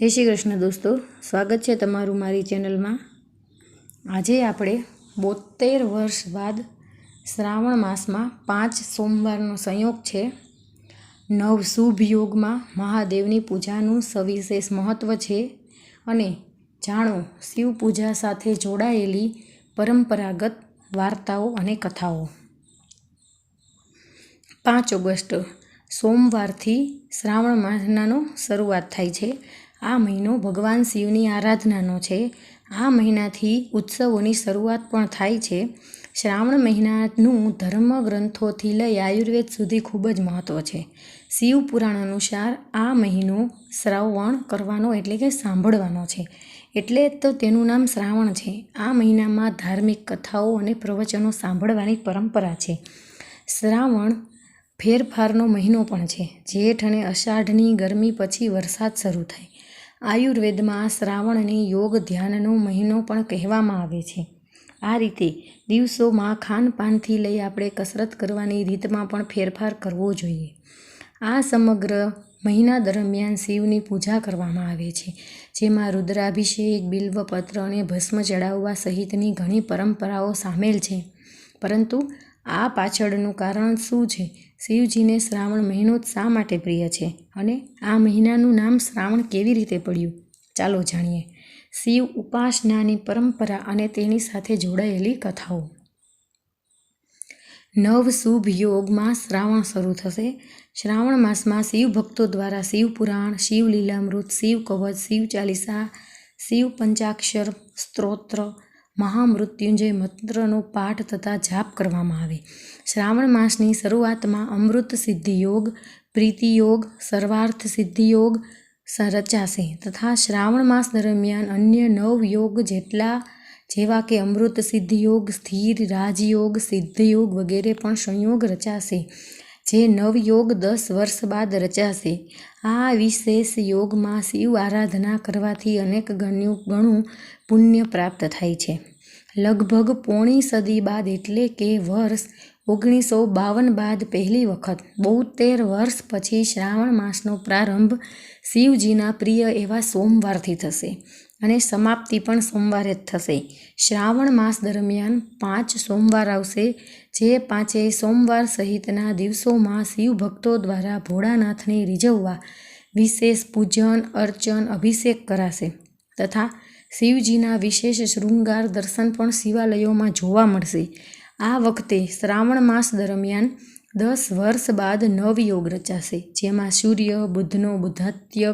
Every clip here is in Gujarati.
જય શ્રી કૃષ્ણ દોસ્તો, સ્વાગત છે તમારું મારી ચેનલમાં. આજે આપણે બોતેર વર્ષ બાદ શ્રાવણ માસમાં પાંચ સોમવારનો સંયોગ છે. નવ શુભ યોગમાં મહાદેવની પૂજાનું સવિશેષ મહત્ત્વ છે અને જાણો, શિવ પૂજા સાથે જોડાયેલી પરંપરાગત વાર્તાઓ અને કથાઓ. પાંચ ઓગસ્ટ, સોમવારથી શ્રાવણ મહિનાનો શરૂઆત થાય છે. આ મહિનો ભગવાન શિવની આરાધનાનો છે. આ મહિનાથી ઉત્સવોની શરૂઆત પણ થાય છે. શ્રાવણ મહિનાનું ધર્મ ગ્રંથોથી લઈ આયુર્વેદ સુધી ખૂબ જ મહત્ત્વ છે. શિવ પુરાણ અનુસાર આ મહિનો શ્રાવણ કરવાનો એટલે કે સાંભળવાનો છે. એટલે તો તેનું નામ શ્રાવણ છે. આ મહિનામાં ધાર્મિક કથાઓ અને પ્રવચનો સાંભળવાની પરંપરા છે. શ્રાવણ ફેરફારનો મહિનો પણ છે. જેઠ અને અષાઢની ગરમી પછી વરસાદ શરૂ થાય. આયુર્વેદમાં શ્રાવણને યોગ ધ્યાનનો મહિનો પણ કહેવામાં આવે છે. આ રીતે દિવસોમાં ખાનપાનથી લઈ આપણે કસરત કરવાની રીતમાં પણ ફેરફાર કરવો જોઈએ. આ સમગ્ર મહિના દરમિયાન શિવની પૂજા કરવામાં આવે છે, જેમાં રુદ્રાભિષેક, બિલ્વપત્ર અને ભસ્મ ચડાવવા સહિતની ઘણી પરંપરાઓ સામેલ છે. પરંતુ આ પાછળનું કારણ શું છે? શિવજીને શ્રાવણ મહિનો શા માટે પ્રિય છે? અને આ મહિનાનું નામ શ્રાવણ કેવી રીતે પડ્યું? ચાલો જાણીએ. શિવ ઉપાસનાની પરંપરા અને તેની સાથે જોડાયેલી કથાઓ. નવ શુભ યોગમાં શ્રાવણ શરૂ થશે. શ્રાવણ માસમાં શિવ ભક્તો દ્વારા શિવ પુરાણ, શિવ લીલામૃત, શિવ કવચ, શિવ ચાલીસા, શિવ પંચાક્ષર સ્ત્રોત્ર મહામૃત્યુંજય મંત્રનો પાઠ તથા જાપ કરવામાં આવે. શ્રાવણ માસની શરૂઆતમાં અમૃત સિદ્ધિ યોગ પ્રીતિ યોગ સર્વાર્થ સિદ્ધિ યોગ રચાશે તથા શ્રાવણ માસ દરમિયાન અન્ય નવ યોગ જેટલા જેવા કે અમૃત સિદ્ધિ યોગ સ્થિર રાજયોગ, સિદ્ધયોગ વગેરે પણ સંયોગ રચાશે. જે નવયોગ દસ વર્ષ બાદ રચાશે. આ વિશેષ યોગમાં શિવ આરાધના કરવાથી અનેક ગણ્યું ઘણું પુણ્ય પ્રાપ્ત થાય છે. લગભગ પોણી સદી બાદ એટલે કે વર્ષ ઓગણીસો બાવન બાદ પહેલી વખત બોતેર વર્ષ પછી શ્રાવણ માસનો પ્રારંભ શિવજીના પ્રિય એવા સોમવારથી થશે. અને સમાપ્તિ પણ સોમવારે જ થશે. શ્રાવણ માસ દરમિયાન પાંચ સોમવાર આવશે, જે પાંચેય સોમવાર સહિતના દિવસોમાં શિવભક્તો દ્વારા ભોળાનાથને રીઝવવા વિશેષ પૂજન, અર્ચન, અભિષેક કરાશે તથા શિવજીના વિશેષ શૃંગાર દર્શન પણ શિવાલયોમાં જોવા મળશે. આ વખતે શ્રાવણ માસ દરમિયાન દસ વર્ષ બાદ નવયોગ રચાશે, જેમાં સૂર્ય, બુધનો બુધાત્ય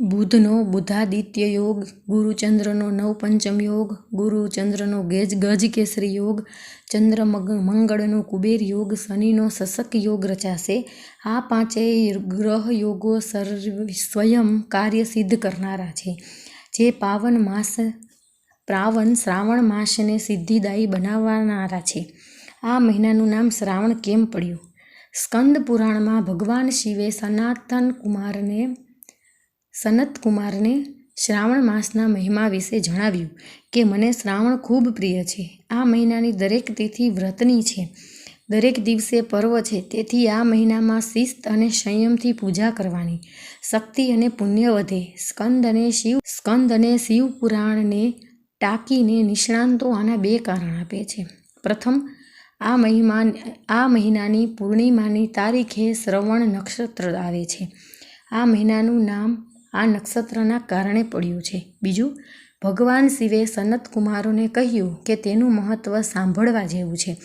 બુધનો બુધાદિત્ય યોગ, ગુરુચંદ્રનો નવપંચમ યોગ, ગુરુચંદ્રનો ગેજ ગજ કેસરી યોગ ચંદ્ર મંગળનો કુબેર યોગ, શનિનો સશક યોગ રચાશે. આ પાંચેય ગ્રહ યોગો સ્વયં કાર્ય સિદ્ધ કરનારા છે. જે પાવન માસ પાવન શ્રાવણ માસને સિદ્ધિદાયી બનાવનારા છે. આ મહિનાનું નામ શ્રાવણ કેમ પડ્યું? સ્કંદ પુરાણમાં ભગવાન શિવે સનાતન કુમારને સનત કુમારને શ્રાવણ માસના મહિમા વિશે જણાવ્યું કે, મને શ્રાવણ ખૂબ પ્રિય છે. આ મહિનાની દરેક તિથિ વ્રતની છે. દરેક દિવસે પર્વ છે. તેથી આ મહિનામાં શિસ્ત અને સંયમથી પૂજા કરવાની. શક્તિ અને પુણ્ય વધે. સ્કંદ અને શિવ, સ્કંદ અને શિવ પુરાણને ટાંકીને નિષ્ણાંતો આના બે કારણ આપે છે. પ્રથમ, આ મહિમા આ મહિનાની પૂર્ણિમાની તારીખે શ્રવણ નક્ષત્ર આવે છે. આ મહિનાનું નામ આ નક્ષત્રના કારણે પડ્યું છે. બીજું, ભગવાન શિવે સનત કુમારોને કહ્યું કે તેનું મહત્ત્વ સાંભળવા જેવું છે.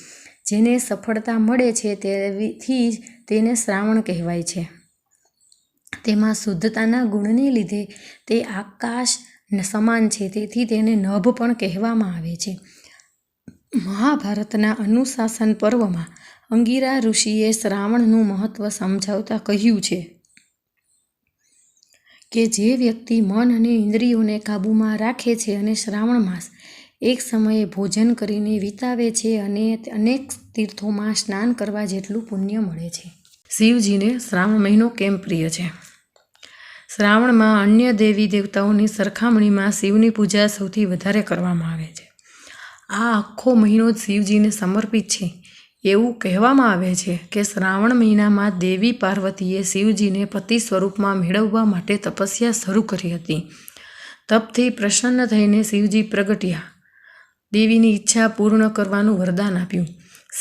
જેને સફળતા મળે છે તેથી જ તેને શ્રાવણ કહેવાય છે. તેમાં શુદ્ધતાના ગુણને લીધે તે આકાશ સમાન છે, તેથી તેને નભ પણ કહેવામાં આવે છે. મહાભારતના અનુશાસન પર્વમાં અંગીરા ઋષિએ શ્રાવણનું મહત્ત્વ સમજાવતા કહ્યું છે. કે જે વ્યક્તિ મન અને ઇન્દ્રિયોને કાબૂમાં રાખે છે અને શ્રાવણ માસ એક સમયે ભોજન કરીને વિતાવે છે અને અનેક તીર્થોમાં સ્નાન કરવા જેટલું પુણ્ય મળે છે. શિવજીને શ્રાવણ મહિનો કેમ પ્રિય છે? શ્રાવણમાં અન્ય દેવી દેવતાઓની સરખામણીમાં શિવની પૂજા સૌથી વધારે કરવામાં આવે છે. આ આખો મહિનો જ શિવજીને સમર્પિત છે. એવું કહેવામાં આવે છે કે શ્રાવણ મહિનામાં દેવી પાર્વતીએ શિવજીને પતિ સ્વરૂપમાં મેળવવા માટે તપસ્યા શરૂ કરી હતી. તપથી પ્રસન્ન થઈને શિવજી પ્રગટ્યા. દેવીની ઈચ્છા પૂર્ણ કરવાનું વરદાન આપ્યું.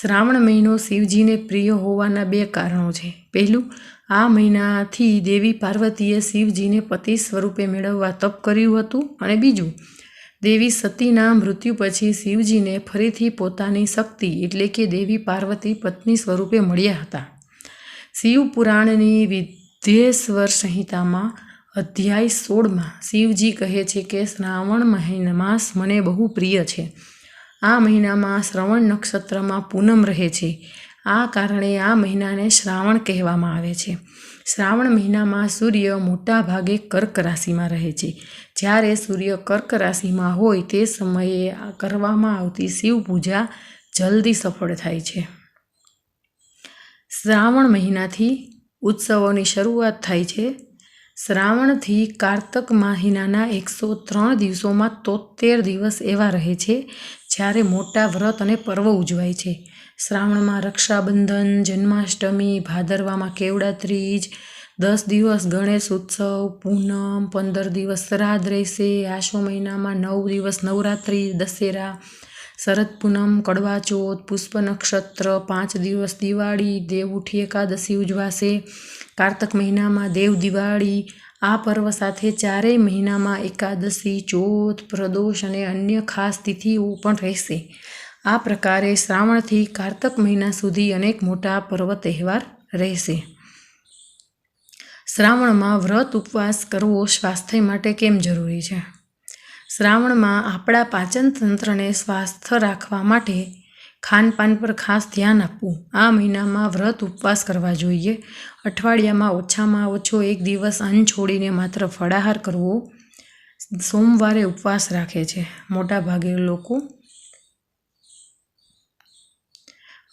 શ્રાવણ મહિનો શિવજીને પ્રિય હોવાના બે કારણો છે. પહેલું, આ મહિનાથી દેવી પાર્વતીએ શિવજીને પતિ સ્વરૂપે મેળવવા તપ કર્યું હતું અને બીજું દેવી સતીના મૃત્યુ પછી શિવજીને ફરીથી પોતાની શક્તિ એટલે કે દેવી પાર્વતી પત્ની સ્વરૂપે મળ્યા હતા. શિવ પુરાણની વિધ્યેશ્વર સંહિતામાં અધ્યાય સોળમાં શિવજી કહે છે કે, શ્રાવણ મહિના માસ મને બહુ પ્રિય છે. આ મહિનામાં શ્રવણ નક્ષત્રમાં પૂનમ રહે છે. આ કારણે આ મહિનાને શ્રાવણ કહેવામાં આવે છે. શ્રાવણ મહિનામાં સૂર્ય મોટા ભાગે કર્ક રાશિમાં રહે છે. જ્યારે સૂર્ય કર્ક રાશિમાં હોય તે સમયે કરવામાં આવતી શિવ પૂજા જલ્દી સફળ થાય છે. શ્રાવણ મહિનાથી ઉત્સવોની શરૂઆત થાય છે. શ્રાવણથી કારતક મહિનાના એકસો ત્રણ દિવસોમાં તોતેર દિવસ એવા રહે છે જ્યારે મોટા વ્રત અને પર્વ ઉજવાય છે. શ્રાવણમાં રક્ષાબંધન, જન્માષ્ટમી, ભાદરવામાં કેવડા ત્રીજ દસ દિવસ ગણેશ ઉત્સવ, પૂનમ, પંદર દિવસ શ્રાદ્ધ રહેશે આશો મહિનામાં નવ દિવસ નવરાત્રિ, દશેરા, શરદ પૂનમ કડવા ચોથ પુષ્પ નક્ષત્ર, પાંચ દિવસ દિવાળી, દેવ ઉઠી એકાદશી ઉજવાશે, કારતક મહિનામાં દેવ દિવાળી આ પર્વ સાથે ચારેય મહિનામાં એકાદશી, ચોથ, પ્રદોષ અને અન્ય ખાસ તિથિઓ પણ રહેશે. આ પ્રકારે શ્રાવણથી કારતક મહિના સુધી અનેક મોટા પર્વ તહેવાર રહેશે. શ્રાવણમાં વ્રત ઉપવાસ કરવો સ્વાસ્થ્ય માટે કેમ જરૂરી છે? શ્રાવણમાં આપણા પાચન તંત્રને સ્વાસ્થ્ય રાખવા માટે ખાનપાન પર ખાસ ધ્યાન આપવું. આ મહિનામાં વ્રત ઉપવાસ કરવા જોઈએ. અઠવાડિયામાં ઓછામાં ઓછો એક દિવસ અન્ન છોડીને માત્ર ફળાહાર કરવો સોમવારે ઉપવાસ રાખે છે. મોટાભાગે લોકો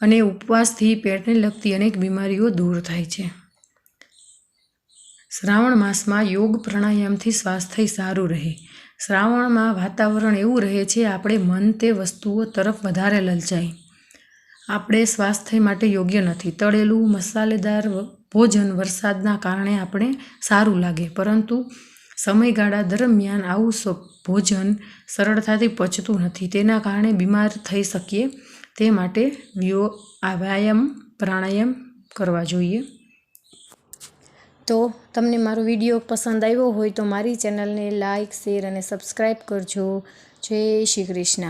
અને ઉપવાસથી પેટને લગતી અનેક બીમારીઓ દૂર થાય છે. શ્રાવણ માસમાં યોગ પ્રાણાયામથી સ્વાસ્થ્ય સારું રહે. શ્રાવણમાં વાતાવરણ એવું રહે છે, આપણે મન તે વસ્તુઓ તરફ વધારે લલચાય. આપણે સ્વાસ્થ્ય માટે યોગ્ય નથી. તળેલું, મસાલેદાર ભોજન વરસાદના કારણે આપણે સારું લાગે. પરંતુ સમયગાળા દરમિયાન આવું ભોજન સરળતાથી પચતું નથી. તેના કારણે બીમાર થઈ શકીએ તે માટે વ્યો, આ વ્યાયામ, પ્રાણાયામ કરવા જોઈએ. તો તમને મારો વીડિયો પસંદ આવ્યો હોય તો મારી ચેનલને લાઇક શેર અને સબસ્ક્રાઈબ કરજો. જય શ્રી કૃષ્ણ.